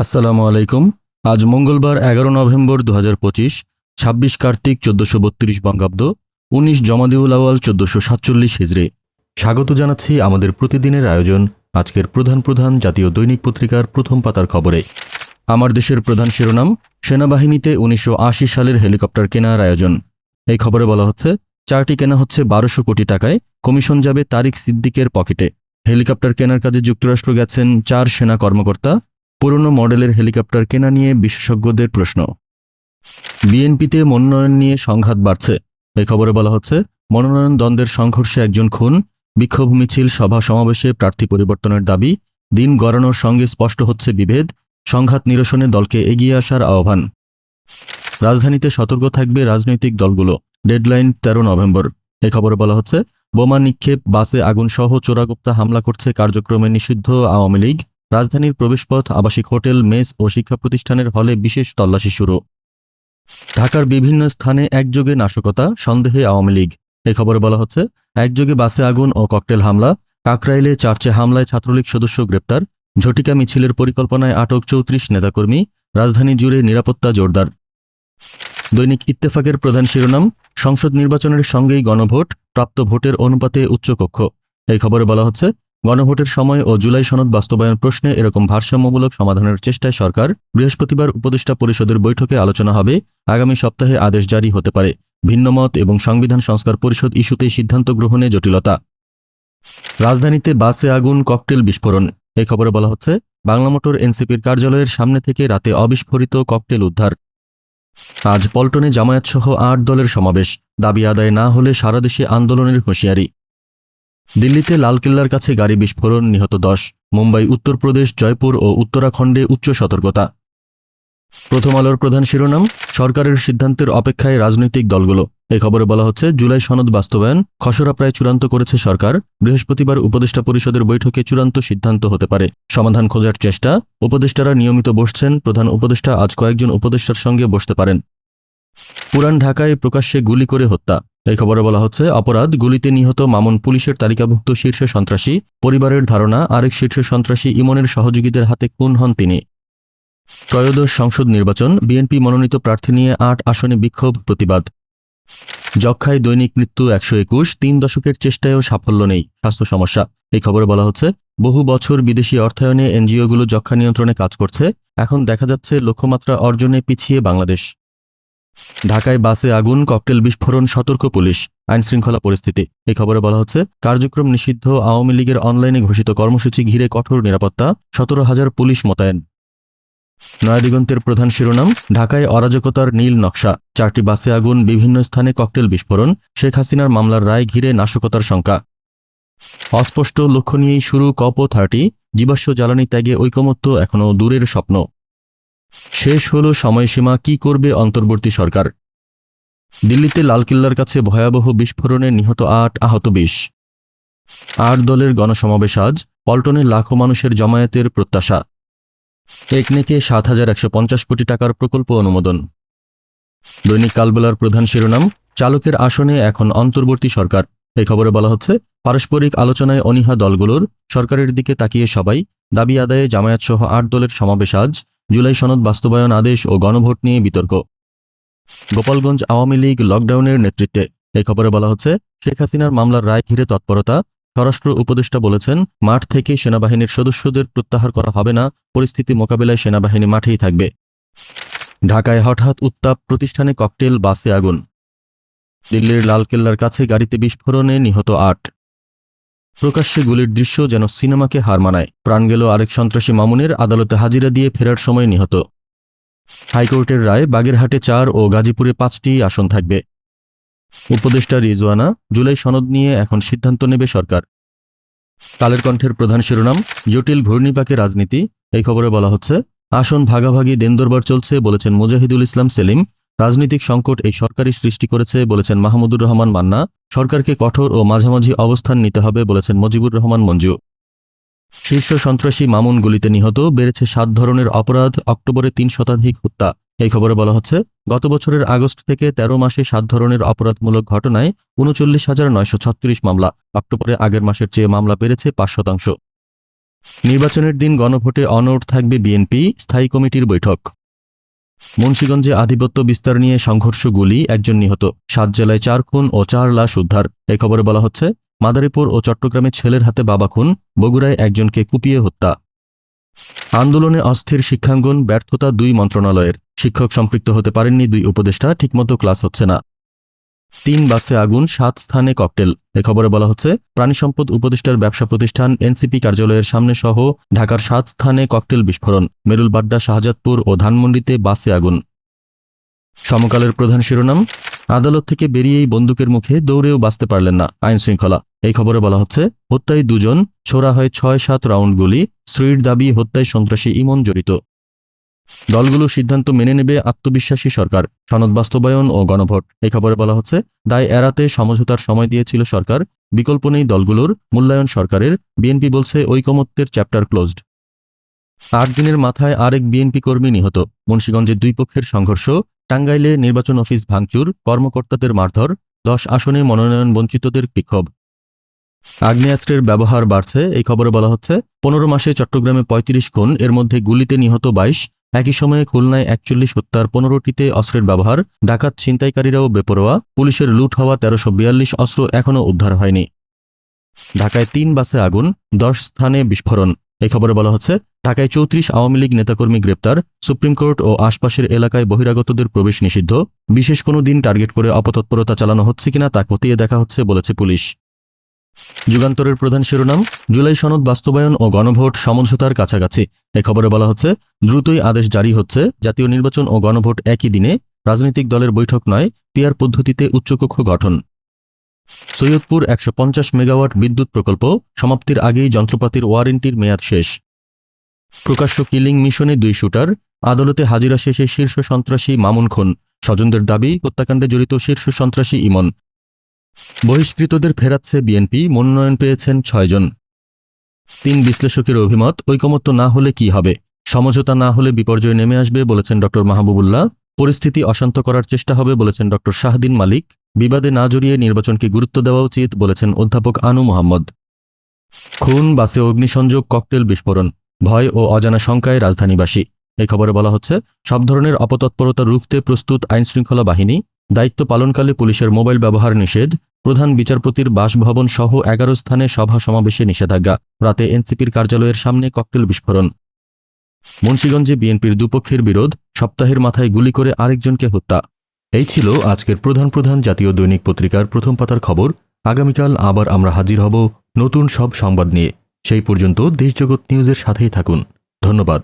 আসসালামু আলাইকুম। আজ মঙ্গলবার এগারো নভেম্বর দু হাজার পঁচিশ, ছাব্বিশ কার্তিক চোদ্দশো বত্রিশ বঙ্গাব্দ, উনিশ জমাদিউল আওয়াল চোদ্দশো সাতচল্লিশ হিজড়ি স্বাগত জানাচ্ছি আমাদের প্রতিদিনের আয়োজন, আজকের প্রধান প্রধান জাতীয় দৈনিক পত্রিকার প্রথম পাতার খবরে। আমার দেশের প্রধান শিরোনাম, সেনাবাহিনীতে উনিশশো আশি সালের হেলিকপ্টার কেনার আয়োজন। এই খবরে বলা হচ্ছে, চারটি কেনা হচ্ছে বারোশো কোটি টাকায়, কমিশন যাবে তারিক সিদ্দিকের পকেটে। হেলিকপ্টার কেনার কাজে যুক্তরাষ্ট্র গেছেন চার সেনা কর্মকর্তা পুরনো মডেলের হেলিকপ্টার কেনা নিয়ে বিশেষজ্ঞদের প্রশ্ন। বিএনপিতে মনোনয়ন নিয়ে সংঘাত বাড়ছে। এই খবরে বলা হচ্ছে, মনোনয়ন দ্বন্দ্বের সংঘর্ষে একজন খুন, বিক্ষোভ মিছিল, সভা সমাবেশে প্রার্থী পরিবর্তনের দাবি, দিন গড়ানোর সঙ্গে স্পষ্ট হচ্ছে বিভেদ, সংঘাত নিরসনে দলকে এগিয়ে আসার আহ্বান। রাজধানীতে সতর্ক থাকবে রাজনৈতিক দলগুলো, ডেডলাইন তেরো নভেম্বর। এ খবরে বলা হচ্ছে, বোমা নিক্ষেপ, বাসে আগুন সহ চোরাগুপ্তা হামলা করছে কার্যক্রমে নিষিদ্ধ আওয়ামী লীগ। রাজধানীর প্রবেশপথ, আবাসিক হোটেল, মেস ও শিক্ষা প্রতিষ্ঠানের হলে বিশেষ তল্লাশি শুরু। ঢাকার বিভিন্ন স্থানে একযোগে নাশকতা, সন্দেহে আওয়ামী লীগ। এ খবরে বলা হচ্ছে, একযোগে বাসে আগুন ও ককটেল হামলা, কাকরাইলে চার্চে হামলায় ছাত্রলীগ সদস্য গ্রেপ্তার, ঝটিকা মিছিলের পরিকল্পনায় আটক চৌত্রিশ নেতাকর্মী, রাজধানী জুড়ে নিরাপত্তা জোরদার। দৈনিক ইত্তেফাকের প্রধান শিরোনাম, সংসদ নির্বাচনের সঙ্গেই গণভোট, প্রাপ্ত ভোটের অনুপাতে উচ্চকক্ষ। এই খবরে বলা হচ্ছে গণভোটের সময় ও জুলাই সনদ বাস্তবায়ন প্রশ্নে এরকম ভারসাম্যমূলক সমাধানের চেষ্টায় সরকার বৃহস্পতিবার উপদেষ্টা পরিষদের বৈঠকে আলোচনা হবে। আগামী সপ্তাহে আদেশ জারি হতে পারে। ভিন্নমত এবং সংবিধান সংস্কার পরিষদ ইস্যুতে সিদ্ধান্ত গ্রহণে জটিলতা। রাজধানীতে বাসে আগুন, ককটেল বিস্ফোরণ। এই খবরে বলা হচ্ছে বাংলা মোটর এনসিপির কার্যালয়ের সামনে থেকে রাতে অবিস্ফোরিত ককটেল উদ্ধার। আজ পল্টনে জামায়াতসহ আট দলের সমাবেশ। দাবি আদায় না হলে সারাদেশে আন্দোলনের হুঁশিয়ারি। দিল্লিতে লালকেল্লার কাছে গাড়ি বিস্ফোরণ, নিহত দশ। মুম্বাই, উত্তরপ্রদেশ, জয়পুর ও উত্তরাখণ্ডে উচ্চ সতর্কতা। প্রথম আলোর প্রধান শিরোনাম, সরকারের সিদ্ধান্তের অপেক্ষায় রাজনৈতিক দলগুলো। এ খবরে বলা হচ্ছে, জুলাই সনদ বাস্তবায়ন, খসড়া প্রায় চূড়ান্ত করেছে সরকার। বৃহস্পতিবার উপদেষ্টা পরিষদের বৈঠকে চূড়ান্ত সিদ্ধান্ত হতে পারে। সমাধান খোঁজার চেষ্টা, উপদেষ্টারা নিয়মিত বসছেন, প্রধান উপদেষ্টা আজ কয়েকজন উপদেষ্টার সঙ্গে বসতে পারেন। পুরান ঢাকায় প্রকাশ্যে গুলি করে হত্যা। এই খবরে বলা হচ্ছে, অপরাধ গুলিতে নিহত মামুন পুলিশের তালিকাভুক্ত শীর্ষ সন্ত্রাসী, পরিবারের ধারণা, আরেক শীর্ষ সন্ত্রাসী ইমনের সহযোগীদের হাতে খুন হন তিনি। ত্রয়োদশ সংসদ নির্বাচন, বিএনপি মনোনীত প্রার্থী নিয়ে আট আসনে বিক্ষোভ, প্রতিবাদ। যক্ষায় দৈনিক মৃত্যু একশো একুশ, তিন দশকের চেষ্টায়ও সাফল্য নেই, স্বাস্থ্য সমস্যা। এই খবরে বলা হচ্ছে, বহু বছর বিদেশি অর্থায়নে এনজিওগুলো যক্ষা নিয়ন্ত্রণে কাজ করছে, এখন দেখা যাচ্ছে লক্ষ্যমাত্রা অর্জনে পিছিয়ে বাংলাদেশ। ঢাকায় বাসে আগুন, ককটেল বিস্ফোরণ, সতর্ক পুলিশ, আইনশৃঙ্খলা পরিস্থিতি। এই খবরে বলা হচ্ছে, কার্যক্রম নিষিদ্ধ, আওয়ামী লীগের অনলাইনে ঘোষিত কর্মসূচি ঘিরে কঠোর নিরাপত্তা, সতেরো হাজার পুলিশ মোতায়েন। নয়াদিগন্তের প্রধান শিরোনাম, ঢাকায় অরাজকতার নীল নকশা। চারটি বাসে আগুন, বিভিন্ন স্থানে ককটেল বিস্ফোরণ। শেখ হাসিনার মামলার রায় ঘিরে নাশকতার শঙ্কা। অস্পষ্ট লক্ষ্য নিয়েই শুরু কপ থার্টি, জীবাশ্ম জ্বালানি ত্যাগে ঐকমত্য এখনও দূরের স্বপ্ন। শেষ হল সময়সীমা, কি করবে অন্তর্বর্তী সরকার? দিল্লিতে লালকিল্লার কাছে ভয়াবহ বিস্ফোরণে নিহত আট আহত বিশ আট দলের গণসমাবেশ আজ, পল্টনে লাখো মানুষের জমায়েতের প্রত্যাশা। একনেকে সাত হাজার একশো পঞ্চাশ কোটি টাকার প্রকল্প অনুমোদন। দৈনিক কালবেলার প্রধান শিরোনাম, চালকের আসনে এখন অন্তর্বর্তী সরকার। এই খবরে বলা হচ্ছে, পারস্পরিক আলোচনায় অনীহা দলগুলোর, সরকারের দিকে তাকিয়ে সবাই, দাবি আদায়ে জামায়াতসহ আট দলের সমাবেশ আজ জুলাই সনদ বাস্তবায়ন আদেশ ও গণভোট নিয়ে বিতর্ক। গোপালগঞ্জ আওয়ামী লীগ লকডাউনের নেতৃত্বে এই খবরে বলা হচ্ছে, শেখ হাসিনার মামলার রায় ঘিরে তৎপরতা। স্বরাষ্ট্র উপদেষ্টা বলেছেন, মাঠ থেকে সেনাবাহিনীর সদস্যদের প্রত্যাহার করা হবে না, পরিস্থিতি মোকাবেলায় সেনাবাহিনী মাঠেই থাকবে। ঢাকায় হঠাৎ উত্তাপ প্রতিষ্ঠানে ককটেল, বাসে আগুন। দিল্লির লালকেল্লার কাছে গাড়িতে বিস্ফোরণে নিহত আট। প্রকাশ্যে গুলির দৃশ্য যেন সিনেমাকে হার মানায়। প্রাণ গেল আরেক সন্ত্রাসী মামুনের আদালতে হাজিরা দিয়ে ফেরার সময় নিহত। হাইকোর্টের রায় বাগেরহাটে চার ও গাজীপুরে পাঁচটি আসন থাকবে। উপদেষ্টা রিজওয়ানা জুলাই সনদ নিয়ে এখন সিদ্ধান্ত নেবে সরকার। কালের কণ্ঠের প্রধান শিরোনাম, জটিল ঘূর্ণিপাকে রাজনীতি। এই খবরে বলা হচ্ছে, আসন ভাগাভাগি দেনদরবার চলছে বলেছেন মুজাহিদুল ইসলাম সেলিম। রাজনৈতিক সংকট এই সরকারই সৃষ্টি করেছে বলেছেন মাহমুদুর রহমান মান্না। সরকারকে কঠোর ও মাঝামাঝি অবস্থান নিতে হবে বলেছেন মজিবুর রহমান মঞ্জু। শীর্ষ সন্ত্রাসী মামুন গুলিতে নিহত বেড়েছে সাত ধরনের অপরাধ, অক্টোবরে তিন শতাধিক হত্যা। এই খবরে বলা হচ্ছে, গত বছরের আগস্ট থেকে ১৩ মাসে সাত ধরনের অপরাধমূলক ঘটনায় উনচল্লিশ হাজার নয়শো মামলা, অক্টোবরে আগের মাসের চেয়ে মামলা বেড়েছে পাঁচ শতাংশ। নির্বাচনের দিন গণভোটে অনড় থাকবে বিএনপি, স্থায়ী কমিটির বৈঠক। মুন্সীগঞ্জে আধিপত্য বিস্তার নিয়ে সংঘর্ষ গুলি একজন নিহত। সাত জেলায় চার খুন ও চার লাশ উদ্ধার। এ খবরে বলা হচ্ছে, মাদারীপুর ও চট্টগ্রামে ছেলের হাতে বাবা খুন, বগুড়ায় একজনকে কুপিয়ে হত্যা। আন্দোলনে অস্থির শিক্ষাঙ্গন, ব্যর্থতা দুই মন্ত্রণালয়ের। শিক্ষক সম্পৃক্ত হতে পারেননি দুই উপদেষ্টা, ঠিকমতো ক্লাস হচ্ছে না। তিন বাসে আগুন, সাত স্থানে ককটেল। এ খবরে বলা হচ্ছে প্রাণী সম্পদ উপদেষ্টার ব্যবসা প্রতিষ্ঠান এনসিপি কার্যালয়ের সামনে সহ ঢাকার সাত স্থানে ককটেল বিস্ফোরণ। মেরুলবাড্ডা, শাহজাদপুর ও ধানমন্ডিতে বাসে আগুন। সমকালের প্রধান শিরোনাম, আদালত থেকে বেরিয়েই বন্দুকের মুখে দৌড়েও বাঁচতে পারলেন না আইন শৃঙ্খলা। এই খবরে বলা হচ্ছে, হত্যায় দুজন, ছোড়া হয় ছয় সাত রাউন্ড গুলি, স্ত্রীর দাবি হত্যায় সন্ত্রাসী ইমন জড়িত। দলগুলো সিদ্ধান্ত মেনে নেবে আত্মবিশ্বাসী সরকার, সনদ বাস্তবায়ন ও গণভোট। এই খবরে বলা হচ্ছে, দায় এড়াতে সমঝোতার সময় দিয়েছিল সরকার, বিকল্প নেই দলগুলোর, মূল্যায়ন সরকারের, বিএনপি বলছে ঐকমত্যের চ্যাপ্টার ক্লোজড। আট দিনের মাথায় আরেক বিএনপি কর্মী নিহত মুন্সীগঞ্জে দুই পক্ষের সংঘর্ষ, টাঙ্গাইলে নির্বাচন অফিস ভাঙচুর, কর্মকর্তাদের মারধর, দশ আসনে মনোনয়ন বঞ্চিতদের বিক্ষোভ। আগ্নেয়াস্ত্রের ব্যবহার বাড়ছে, এই খবরে বলা হচ্ছে, পনেরো মাসে চট্টগ্রামে ৩৫ খুন, এর মধ্যে গুলিতে নিহত বাইশ একই সময়ে খুলনায় একচল্লিশ হত্যার পনেরোটিতে অস্ত্রের ব্যবহার, ডাকাত ছিনতাইকারীরাও বেপরোয়া, পুলিশের লুট হওয়া তেরোশো অস্ত্র এখনও উদ্ধার হয়নি। ঢাকায় তিন বাসে আগুন, দশ স্থানে বিস্ফোরণ। এই খবরে বলা হচ্ছে, ঢাকায় চৌত্রিশ আওয়ামী লীগ নেতাকর্মী গ্রেপ্তার, সুপ্রিম কোর্ট ও আশপাশের এলাকায় বহিরাগতদের প্রবেশ নিষিদ্ধ। বিশেষ কোনো দিন টার্গেট করে অপতৎপরতা চালানো হচ্ছে কিনা তা খতিয়ে দেখা হচ্ছে বলেছে পুলিশ। যুগান্তরের প্রধান শিরোনাম, জুলাই সনদ বাস্তবায়ন ও গণভোট সমঝোতার কাছাকাছি। এ খবরে বলা হচ্ছে, দ্রুতই আদেশ জারি হচ্ছে, জাতীয় নির্বাচন ও গণভোট একই দিনে, রাজনৈতিক দলের বৈঠক নয় পিয়ার পদ্ধতিতে উচ্চকক্ষ গঠন। সৈয়দপুর একশো পঞ্চাশ মেগাওয়াট বিদ্যুৎ প্রকল্প, সমাপ্তির আগেই যন্ত্রপাতির ওয়ারেন্টির মেয়াদ শেষ। প্রকাশ্য কিলিং মিশনে দুই শুটার, আদালতে হাজিরা শেষে শীর্ষ সন্ত্রাসী মামুন খুন। স্বজনদের দাবি, হত্যাকাণ্ডে জড়িত শীর্ষ সন্ত্রাসী ইমন। বহিষ্কৃতদের ফেরাচ্ছে বিএনপি, মনোনয়ন পেয়েছেন ছয়জন তিন বিশ্লেষকের অভিমত, ঐকমত্য না হলে কি হবে? সমঝোতা না হলে বিপর্যয় নেমে আসবে, বলেছেন ড মাহবুবুল্লাহ। পরিস্থিতি অশান্ত করার চেষ্টা হবে, বলেছেন ড শাহদিন মালিক। বিবাদে না জড়িয়ে নির্বাচনকে গুরুত্ব দেওয়া উচিত, বলেছেন অধ্যাপক আনু মোহাম্মদ। খুন, বাসে অগ্নিসংযোগ, ককটেল বিস্ফোরণ, ভয় ও অজানা শঙ্কায় রাজধানীবাসী। এই খবরে বলা হচ্ছে, সব ধরনের অপতৎপরতা রুখতে প্রস্তুত আইনশৃঙ্খলা বাহিনী। দায়িত্ব পালনকালে পুলিশের মোবাইল ব্যবহার নিষেধ, প্রধান বিচারপতির বাসভবন সহ এগারো স্থানে সভা সমাবেশে নিষেধাজ্ঞা, রাতে এনসিপির কার্যালয়ের সামনে ককটেল বিস্ফোরণ। মুন্সীগঞ্জে বিএনপির দুপক্ষের বিরোধ, সপ্তাহের মাথায় গুলি করে আরেকজনকে হত্যা। এই ছিল আজকের প্রধান প্রধান জাতীয় দৈনিক পত্রিকার প্রথম পাতার খবর। আগামীকাল আবার আমরা হাজির হব নতুন সব সংবাদ নিয়ে। সেই পর্যন্ত দেশজগৎ নিউজের সাথেই থাকুন। ধন্যবাদ।